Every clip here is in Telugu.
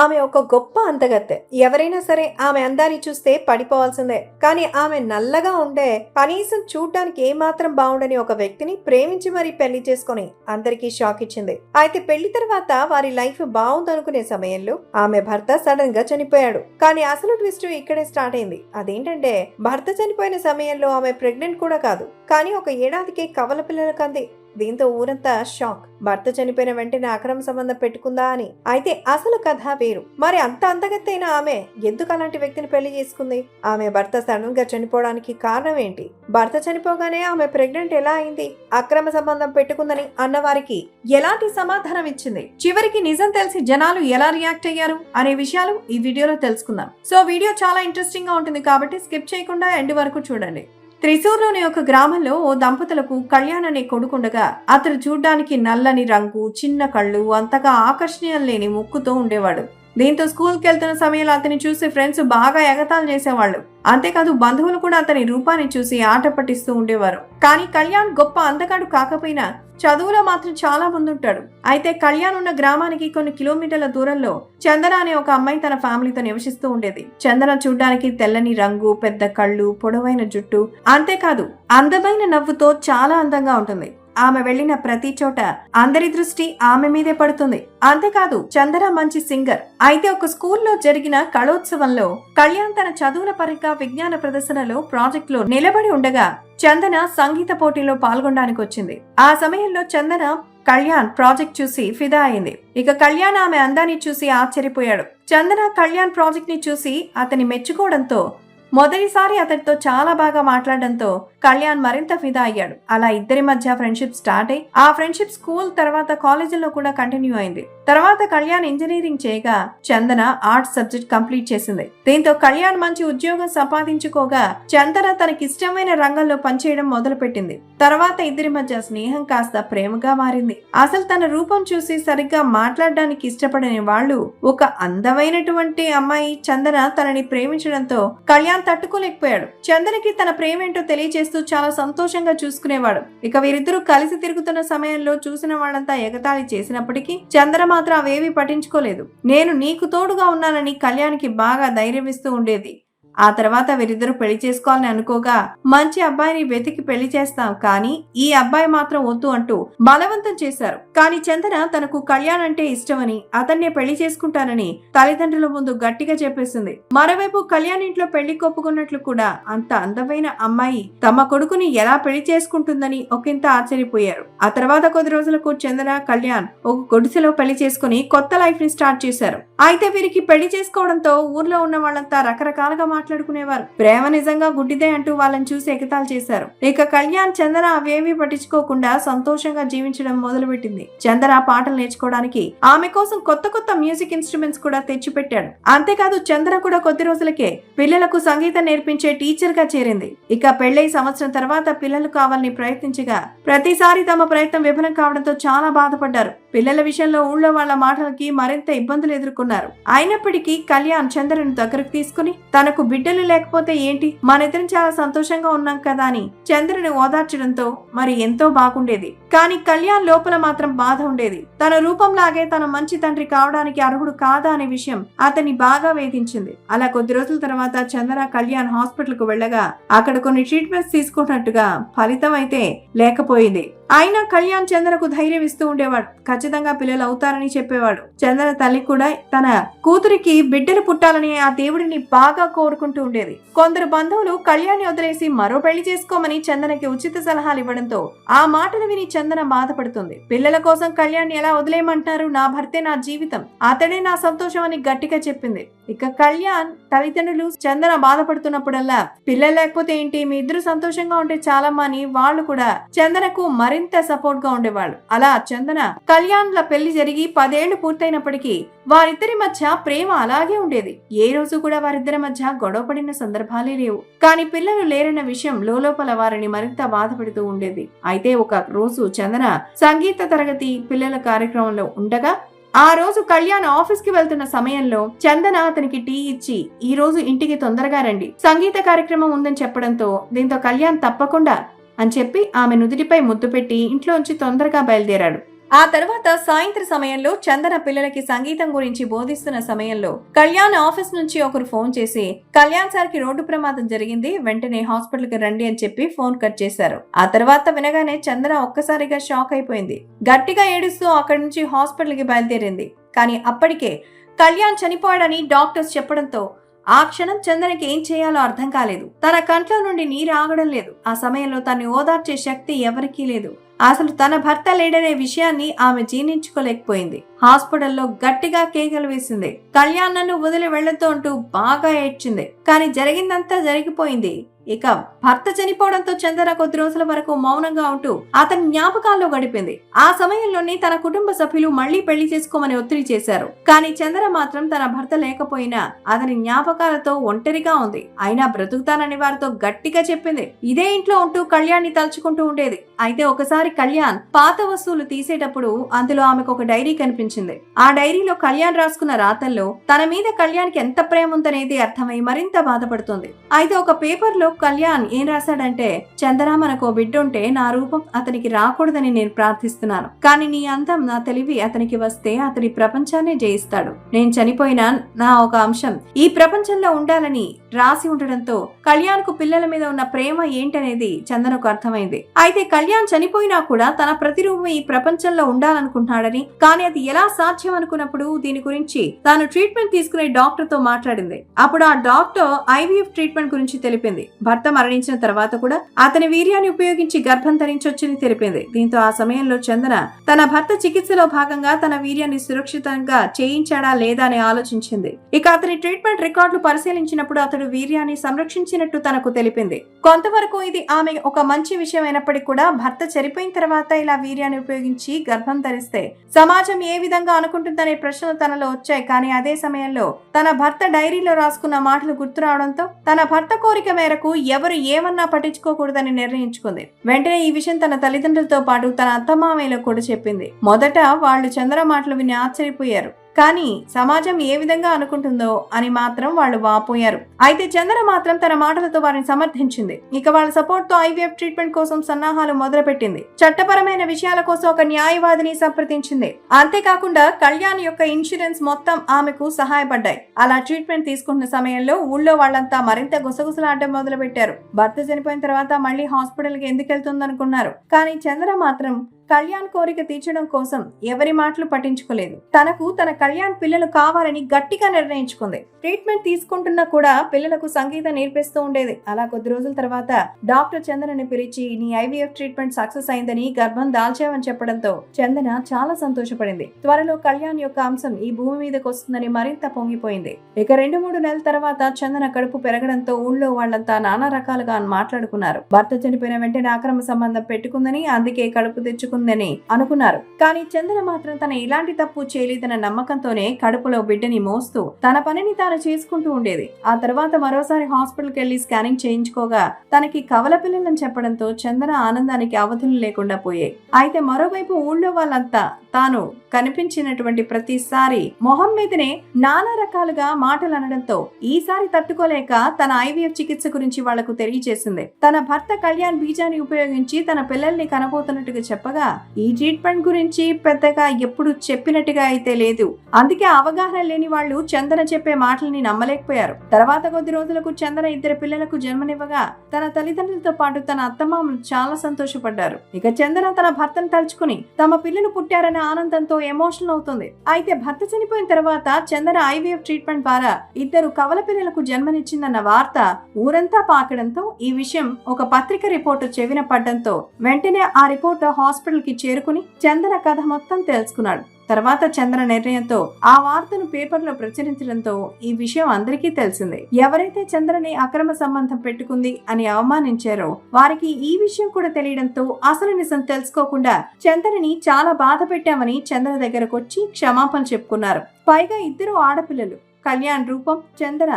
ఆమె ఒక గొప్ప అంతగత్తె. ఎవరైనా సరే ఆమె అందాన్ని చూస్తే పడిపోవాల్సిందే. కానీ ఆమె నల్లగా ఉండే కనీసం చూడ్డానికి ఏమాత్రం బాగుండని ఒక వ్యక్తిని ప్రేమించి మరీ పెళ్ళి చేసుకుని అందరికీ షాక్ ఇచ్చింది. అయితే పెళ్ళి తర్వాత వారి లైఫ్ బాగుందనుకునే సమయంలో ఆమె భర్త సడన్గా చనిపోయాడు. కానీ అసలు ట్విస్ట్ ఇక్కడే స్టార్ట్ అయింది. అదేంటంటే భర్త చనిపోయిన సమయంలో ఆమె ప్రెగ్నెంట్ కూడా కాదు. కానీ ఒక ఏడాదికే కవల పిల్లల కంది. దీంతో ఊరంతా షాక్. భర్త చనిపోయిన వెంటనే అక్రమ సంబంధం పెట్టుకుందా అని. అయితే అసలు కథ వేరు. మరి అంత అంతగత్తైన ఆమె ఎందుకు అలాంటి వ్యక్తిని పెళ్ళి చేసుకుంది? ఆమె భర్త సడన్గా చనిపోవడానికి కారణం ఏంటి? భర్త చనిపోగానే ఆమె ప్రెగ్నెంట్ ఎలా అయింది? అక్రమ సంబంధం పెట్టుకుందని అన్నవారికి ఎలాంటి సమాధానం ఇచ్చింది? చివరికి నిజం తెలిసి జనాలు ఎలా రియాక్ట్ అయ్యారు అనే విషయాలు ఈ వీడియోలో తెలుసుకుందాం. సో వీడియో చాలా ఇంట్రెస్టింగ్గా ఉంటుంది కాబట్టి స్కిప్ చేయకుండా ఎండ్ వరకు చూడండి. త్రిశూర్లోని ఒక గ్రామంలో ఓ దంపతులకు కళ్యాణ్ అనే కొడుకుండగా అతడు చూడ్డానికి నల్లని రంగు చిన్న కళ్ళు అంతగా ఆకర్షణీయం లేని ముక్కుతో ఉండేవాడు. దీంతో స్కూల్కి వెళ్తున్న సమయంలో అతని చూసి ఫ్రెండ్స్ బాగా ఎగతాలు చేసేవాళ్ళు. అంతేకాదు బంధువులు కూడా అతని రూపాన్ని చూసి ఆట పట్టిస్తూ ఉండేవారు. కానీ కళ్యాణ్ గొప్ప అందగాడు కాకపోయినా చదువులో మాత్రం చాలా ముందుంటాడు. అయితే కళ్యాణ్ ఉన్న గ్రామానికి కొన్ని కిలోమీటర్ల దూరంలో చందన అనే ఒక అమ్మాయి తన ఫ్యామిలీతో నివసిస్తూ ఉండేది. చందన చూడ్డానికి తెల్లని రంగు పెద్ద కళ్ళు పొడవైన జుట్టు అంతేకాదు అందమైన నవ్వుతో చాలా అందంగా ఉంటుంది. ఆమె వెళ్ళిన ప్రతి చోట అందరి దృష్టి ఆమె మీదే పడుతుంది. అంతేకాదు చందన మంచి సింగర్. అయితే ఒక స్కూల్లో జరిగిన కళోత్సవంలో కళ్యాణ్ తన చదువుల పరంగా విజ్ఞాన ప్రదర్శనలో ప్రాజెక్ట్లో నిలబడి ఉండగా చందన సంగీత పోటీలో పాల్గొనడానికి వచ్చింది. ఆ సమయంలో చందన కళ్యాణ్ ప్రాజెక్ట్ చూసి ఫిదా అయింది. ఇక కళ్యాణ్ ఆమె అందాన్ని చూసి ఆశ్చర్యపోయాడు. చందన కళ్యాణ్ ప్రాజెక్ట్ని చూసి అతని మెచ్చుకోవడంతో మొదటిసారి అతడితో చాలా బాగా మాట్లాడడంతో కళ్యాణ్ మరింత ఫిదా అయ్యాడు. అలా ఇద్దరి మధ్య ఫ్రెండ్షిప్ స్టార్ట్ అయి ఆ ఫ్రెండ్షిప్ స్కూల్ తర్వాత కాలేజీలో కూడా కంటిన్యూ అయింది. తర్వాత కళ్యాణ్ ఇంజనీరింగ్ చేయగా చందన ఆర్ట్స్ సబ్జెక్ట్ కంప్లీట్ చేసింది. దీంతో కళ్యాణ్ మంచి ఉద్యోగం సంపాదించుకోగా చందన తనకిష్టమైన రంగంలో పనిచేయడం మొదలుపెట్టింది. తర్వాత ఇద్దరి మధ్య స్నేహం కాస్త ప్రేమగా మారింది. అసలు తన రూపం చూసి సరిగ్గా మాట్లాడడానికి ఇష్టపడని వాళ్ళు ఒక అందమైనటువంటి అమ్మాయి చందన తనని ప్రేమించడంతో కళ్యాణ్ తట్టుకోలేకపోయాడు. చందనకి తన ప్రేమేంటో తెలియజేస్తూ చాలా సంతోషంగా చూసుకునేవాడు. ఇక వీరిద్దరూ కలిసి తిరుగుతున్న సమయంలో చూసిన వాళ్ళంతా ఎగతాళి చేసినప్పటికీ చంద్ర మాత్రం అవేవి పట్టించుకోలేదు. నేను నీకు తోడుగా ఉన్నానని కళ్యాణ్కి బాగా ధైర్యమిస్తూ ఉండేది. ఆ తర్వాత వీరిద్దరూ పెళ్ళి చేసుకోవాలని అనుకోగా మంచి అబ్బాయిని వెతికి పెళ్ళి చేస్తాం కానీ ఈ అబ్బాయి మాత్రం వద్దు అంటూ బలవంతం చేశారు. కానీ చందన తనకు కళ్యాణ్ అంటే ఇష్టమని అతన్నే పెళ్ళి చేసుకుంటానని తల్లిదండ్రుల ముందు గట్టిగా చెప్పేసింది. మరోవైపు కళ్యాణ్ ఇంట్లో పెళ్ళి కొప్పుకున్నట్లు కూడా అంత అందమైన అమ్మాయి తమ కొడుకుని ఎలా పెళ్ళి చేసుకుంటుందని ఒకంత ఆశ్చర్యపోయారు. ఆ తర్వాత కొద్ది రోజులకు చందన కళ్యాణ్ ఒక గుడిసెలో పెళ్ళి చేసుకుని కొత్త లైఫ్ని స్టార్ట్ చేశారు. అయితే వీరికి పెళ్ళి చేసుకోవడంతో ఊర్లో ఉన్న వాళ్ళంతా రకరకాలుగా మాట్లాడుకునేవారు. ప్రేమ నిజంగా గుడ్డిదే అంటూ వాళ్ళని చూసి ఎగతాలు చేశారు. ఇక కళ్యాణ్ చందన అవేమీ పట్టించుకోకుండా సంతోషంగా జీవించడం మొదలుపెట్టింది. చందన పాటలు నేర్చుకోవడానికి ఆమె కోసం కొత్త కొత్త మ్యూజిక్ ఇన్స్ట్రుమెంట్స్ కూడా తెచ్చిపెట్టాడు. అంతేకాదు చందన కూడా కొద్ది రోజులకే పిల్లలకు సంగీతం నేర్పించే టీచర్గా చేరింది. ఇక పెళ్ళై సంవత్సరం తర్వాత పిల్లలు కావాలని ప్రయత్నించగా ప్రతిసారి తమ ప్రయత్నం విఫలం కావడంతో చాలా బాధపడ్డారు. పిల్లల విషయంలో ఊళ్ళో వాళ్ళ మాటలకి మరింత ఇబ్బందులు ఎదుర్కొన్నారు. అయినప్పటికీ కళ్యాణ్ చంద్రను దగ్గరకు తీసుకుని తనకు బిడ్డలు లేకపోతే ఏంటి? మనిద్దరం చాలా సంతోషంగా ఉన్నాం కదా అని చంద్రుని ఓదార్చడంతో మరి ఎంతో బాగుండేది. కానీ కళ్యాణ్ లోపల మాత్రం బాధ ఉండేది. తన రూపంలాగే తన మంచి తండ్రి కావడానికి అర్హుడు కాదా అనే విషయం అతన్ని బాగా వేధించింది. అలా కొద్ది రోజుల తర్వాత చంద్ర కళ్యాణ్ హాస్పిటల్కు వెళ్ళగా అక్కడ కొన్ని ట్రీట్మెంట్స్ తీసుకున్నట్టుగా ఫలితం అయితే లేకపోయింది. అయినా కళ్యాణ్ చంద్రకు ధైర్యం ఇస్తూ ఉండేవాడు. ఖచ్చితంగా పిల్లలు అవుతారని చెప్పేవాడు. చంద్ర తల్లి కూడా తన కూతురికి బిడ్డలు పుట్టాలని ఆ దేవుడిని బాగా కోరుకుంటూ ఉండేది. కొందరు బంధువులు కళ్యాణ్ వదిలేసి మరో పెళ్ళి చేసుకోమని చందనకి ఉచిత సలహాలు ఇవ్వడంతో ఆ మాటలు విని చందన బాధపడుతుంది. పిల్లల కోసం కళ్యాణ్ ఎలా వదిలేయమంటారు? నా భర్తే నా జీవితం. అతడే నా సంతోషం అని గట్టిగా చెప్పింది. ఇక కళ్యాణ్ తల్లిదండ్రులు చందన బాధపడుతున్నప్పుడల్లా పిల్లలు లేకపోతే ఏంటి? మీ ఇద్దరు సంతోషంగా ఉంటే చాలమ్మా అని వాళ్ళు కూడా చందనకు మరింత సపోర్ట్గా ఉండేవాళ్ళు. అలా చందన కళ్యాణ్ల పెళ్ళి జరిగి పదేళ్ళు పూర్తయినప్పటికీ వారిద్దరి మధ్య ప్రేమ అలాగే ఉండేది. ఏ రోజు కూడా వారిద్దరి మధ్య గొడవ పడిన సందర్భాలే లేవు. కానీ పిల్లలు లేరన్న విషయం లోపల వారిని మరింత బాధపడుతూ ఉండేది. అయితే ఒక రోజు చందన సంగీత తరగతి పిల్లల కార్యక్రమంలో ఉండగా ఆ రోజు కళ్యాణ్ ఆఫీస్కి వెళ్తున్న సమయంలో చందన అతనికి టీ ఇచ్చి ఈ రోజు ఇంటికి తొందరగా రండి. సంగీత కార్యక్రమం ఉందని చెప్పడంతో దీంతో కళ్యాణ్ తప్పకుండా అని చెప్పి ఆమె నుదిటిపై ముద్దు పెట్టి ఇంట్లోంచి తొందరగా బయలుదేరాడు. ఆ తర్వాత సాయంత్ర సమయంలో చందన పిల్లలకి సంగీతం గురించి బోధిస్తున్న సమయంలో కళ్యాణ్ ఆఫీస్ నుంచి ఒకరు ఫోన్ చేసి కళ్యాణ్ సార్కి రోడ్డు ప్రమాదం జరిగింది వెంటనే హాస్పిటల్కి రండి అని చెప్పి ఫోన్ కట్ చేశారు. ఆ తర్వాత వినగానే చందన ఒక్కసారిగా షాక్ అయిపోయింది. గట్టిగా ఏడుస్తూ అక్కడి నుంచి హాస్పిటల్కి బయలుదేరింది. కానీ అప్పటికే కళ్యాణ్ చనిపోయాడని డాక్టర్స్ చెప్పడంతో ఆ క్షణం చందనకి ఏం చేయాలో అర్థం కాలేదు. తన కంట్లో నుండి నీరు ఆగడం లేదు. ఆ సమయంలో తన్ని ఓదార్చే శక్తి ఎవరికీ లేదు. అసలు తన భర్త లేడనే విషయాన్ని ఆమె జీర్ణించుకోలేకపోయింది. హాస్పిటల్లో గట్టిగా కేకలు వేసింది. కళ్యాణ్ నన్ను వదిలి వెళ్ళతో అంటూ బాగా ఏడ్చింది. కానీ జరిగిందంతా జరిగిపోయింది. ఇక భర్త చనిపోవడంతో చందన కొద్ది రోజుల వరకు మౌనంగా ఉంటూ అతని జ్ఞాపకాల్లో గడిపింది. ఆ సమయంలోనే తన కుటుంబ సభ్యులు మళ్ళీ పెళ్ళి చేసుకోమని ఒత్తిడి చేశారు. కానీ చందన మాత్రం తన భర్త లేకపోయినా అతని జ్ఞాపకాలతో ఒంటరిగా ఉంది. అయినా బ్రతుకుతానని వారితో గట్టిగా చెప్పింది. ఇదే ఇంట్లో ఉంటూ కళ్యాణ్ని తలుచుకుంటూ ఉండేది. అయితే ఒకసారి కళ్యాణ్ పాత వస్తువులు తీసేటప్పుడు అందులో ఆమెకు ఒక డైరీ కనిపించింది. ఆ డైరీలో కళ్యాణ్ రాసుకున్న రాతల్లో తన మీద కళ్యాణ్కి ఎంత ప్రేమ ఉందనేది అర్థమై మరింత బాధపడుతుంది. అయితే ఒక పేపర్లో కళ్యాణ్ ఏం రాశాడంటే చందన మనకు ఓ బిడ్డ ఉంటే నా రూపం అతనికి రాకూడదని నేను ప్రార్థిస్తున్నాను. కానీ నీ అందం నా తెలివి అతనికి వస్తే అతని ప్రపంచాన్ని జయిస్తాడు. నేను చనిపోయినా నా ఒక అంశం. ఈ ప్రపంచంలో ఉండాలని రాసి ఉండడంతో కళ్యాణ్కు పిల్లల మీద ఉన్న ప్రేమ ఏంటనేది చందనకు అర్థమైంది. అయితే కళ్యాణ్ చనిపోయినా కూడా తన ప్రతిరూపం ఈ ప్రపంచంలో ఉండాలనుకుంటున్నాడని కానీ అది ఎలా సాధ్యం అనుకున్నప్పుడు దీని గురించి తాను ట్రీట్మెంట్ తీసుకునే డాక్టర్తో మాట్లాడింది. అప్పుడు ఆ డాక్టర్ ఐవీఎఫ్ ట్రీట్మెంట్ గురించి తెలిపింది. భర్త మరణించిన తర్వాత కూడా అతని వీర్యాన్ని ఉపయోగించి గర్భం ధరించొచ్చని తెలిపింది. దీంతో ఆ సమయంలో చందన తన భర్త చికిత్సలో భాగంగా తన వీర్యాన్ని సురక్షితంగా చేయించాడా లేదా అని ఆలోచించింది. ఇక అతని ట్రీట్మెంట్ రికార్డులు పరిశీలించినప్పుడు అతడు వీర్యాన్ని సంరక్షించినట్టు తనకు తెలిపింది. కొంతవరకు ఇది ఆమె ఒక మంచి విషయం అయినప్పటికీ కూడా భర్త చనిపోయిన తర్వాత ఇలా వీర్యాన్ని ఉపయోగించి గర్భం ధరిస్తే సమాజం ఏ విధంగా అనుకుంటుందనే ప్రశ్నలు తనలో వచ్చాయి. కానీ అదే సమయంలో తన భర్త డైరీలో రాసుకున్న మాటలు గుర్తు రావడంతో తన భర్త కోరిక మేరకు ఎవరు ఏమన్నా పట్టించుకోకూడదని నిర్ణయించుకుంది. వెంటనే ఈ విషయం తన తల్లిదండ్రులతో పాటు తన అత్తమామయ్యలకు కూడా చెప్పింది. మొదట వాళ్ళు చంద్ర మాటలు విని ఆశ్చర్యపోయారు. కానీ సమాజం ఏ విధంగా అనుకుంటుందో అని మాత్రం వాళ్ళు వాపోయారు. అయితే చందన మాత్రం తన మాటలతో వారిని సమర్థించింది. ఇక వాళ్ళ సపోర్ట్తో ఐవీఎఫ్ ట్రీట్మెంట్ కోసం సన్నాహాలు మొదలుపెట్టింది. చట్టపరమైన విషయాల కోసం ఒక న్యాయవాదిని సంప్రదించింది. అంతేకాకుండా కళ్యాణ్ యొక్క ఇన్సూరెన్స్ మొత్తం ఆమెకు సహాయపడ్డాయి. అలా ట్రీట్మెంట్ తీసుకుంటున్న సమయంలో ఊళ్ళో వాళ్ళంతా మరింత గుసగుసలాడడం మొదలుపెట్టారు. భర్త చనిపోయిన తర్వాత మళ్ళీ హాస్పిటల్కి ఎందుకు వెళ్తుందనుకున్నారు కానీ చంద్ర మాత్రం కళ్యాణ్ కోరిక తీర్చడం కోసం ఎవరి మాటలు పట్టించుకోలేదు. తనకు తన కళ్యాణ్ పిల్లలు కావాలని గట్టిగా నిర్ణయించుకుంది. ట్రీట్మెంట్ తీసుకుంటున్నా కూడా పిల్లలకు సంగీతం నేర్పిస్తూ ఉండేది. అలా కొద్ది రోజుల తర్వాత డాక్టర్ చందనని పిలిచి నీ ఐవీఎఫ్ ట్రీట్మెంట్ సక్సెస్ అయిందని గర్భం దాల్చావని చెప్పడంతో చందన చాలా సంతోషపడింది. త్వరలో కళ్యాణ్ యొక్క అంశం ఈ భూమి మీదకి వస్తుందని మరింత పొంగిపోయింది. ఇక రెండు మూడు నెలల తర్వాత చందన కడుపు పెరగడంతో ఊళ్ళో వాళ్ళంతా నానా రకాలుగా మాట్లాడుకున్నారు. భర్త చనిపోయిన వెంటనే అక్రమ సంబంధం పెట్టుకుందని అందుకే కడుపు తెచ్చుకుందని అనుకున్నారు. కానీ చందన మాత్రం తన ఇలాంటి తప్పు చేయలేదన్న నమ్మకంతోనే కడుపులో బిడ్డని మోస్తూ తన పనిని తాను చేసుకుంటూ ఉండేది. ఆ తర్వాత మరోసారి హాస్పిటల్కి వెళ్ళి స్కానింగ్ చేయించుకోగా తనకి కవల పిల్లలని చెప్పడంతో చందన ఆనందానికి అవధులు లేకుండా పోయాయి అయితే మరోవైపు ఊళ్ళో వాళ్ళంతా తాను కనిపించినటువంటి ప్రతిసారి మొహం మీదనే నానా రకాలుగా మాటలు అనడంతో ఈసారి తట్టుకోలేక తన ఐవీఎఫ్ చికిత్స గురించి వాళ్ళకు తెలియజేసింది. తన భర్త కళ్యాణ్ బీజాన్ని ఉపయోగించి తన పిల్లల్ని కనబోతున్నట్టుగా చెప్పగా ఈ ట్రీట్మెంట్ గురించి పెద్దగా ఎప్పుడు చెప్పినట్టుగా అయితే లేదు. అందుకే అవగాహన లేని వాళ్ళు చందన చెప్పే మాటల్ని నమ్మలేకపోయారు. తర్వాత కొద్ది రోజులకు చందన ఇద్దరు పిల్లలకు జన్మనివ్వగా తన తల్లిదండ్రులతో పాటు తన అత్తమామలు చాలా సంతోషపడ్డారు. ఇక చందన తన భర్తను తలుచుకుని తమ పిల్లలు పుట్టారనే ఆనందంతో ఎమోషనల్ అవుతుంది. అయితే భర్త చనిపోయిన తర్వాత చందన ఐవీఎఫ్ ట్రీట్మెంట్ ద్వారా ఇద్దరు కవల పిల్లలకు జన్మనిచ్చిందన్న వార్త ఊరంతా పాకడంతో ఈ విషయం ఒక పత్రిక రిపోర్టు చెవిన పడ్డంతో వెంటనే ఆ రిపోర్టు హాస్పిటల్ హాస్పిటల్కి చేరుకుని చందన కథ మొత్తం తెలుసుకున్నాడు. తర్వాత చంద్ర నిర్ణయంతో ఆ వార్తను పేపర్లో ప్రచురించడంతో ఈ విషయం అందరికీ తెలిసిందే. ఎవరైతే చంద్రని అక్రమ సంబంధం పెట్టుకుంది అని అవమానించారో వారికి ఈ విషయం కూడా తెలియడంతో అసలు నిజం తెలుసుకోకుండా చంద్రని చాలా బాధ పెట్టామని చంద్ర దగ్గరకు వచ్చి క్షమాపణ చెప్పుకున్నారు. పైగా ఇద్దరు ఆడపిల్లలు. కళ్యాణ్ రూపం చంద్ర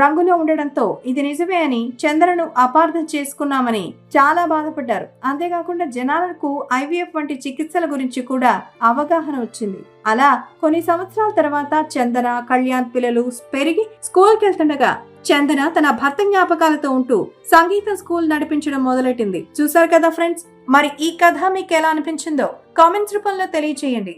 రంగులో ఉండడంతో ఇది నిజమే అని చంద్రను అపార్థం చేసుకున్నామని చాలా బాధపడ్డారు. అంతేకాకుండా జనాలకు ఐవీఎఫ్ వంటి చికిత్సల గురించి కూడా అవగాహన వచ్చింది. అలా కొన్ని సంవత్సరాల తర్వాత చందన కళ్యాణ్ పిల్లలు పెరిగి స్కూల్కి వెళ్తుండగా చందన తన భర్త జ్ఞాపకాలతో ఉంటూ సంగీతం స్కూల్ నడిపించడం మొదలెట్టింది. చూసారు కదా ఫ్రెండ్స్? మరి ఈ కథ మీకు ఎలా అనిపించిందో కామెంట్స్ రూపంలో తెలియచేయండి.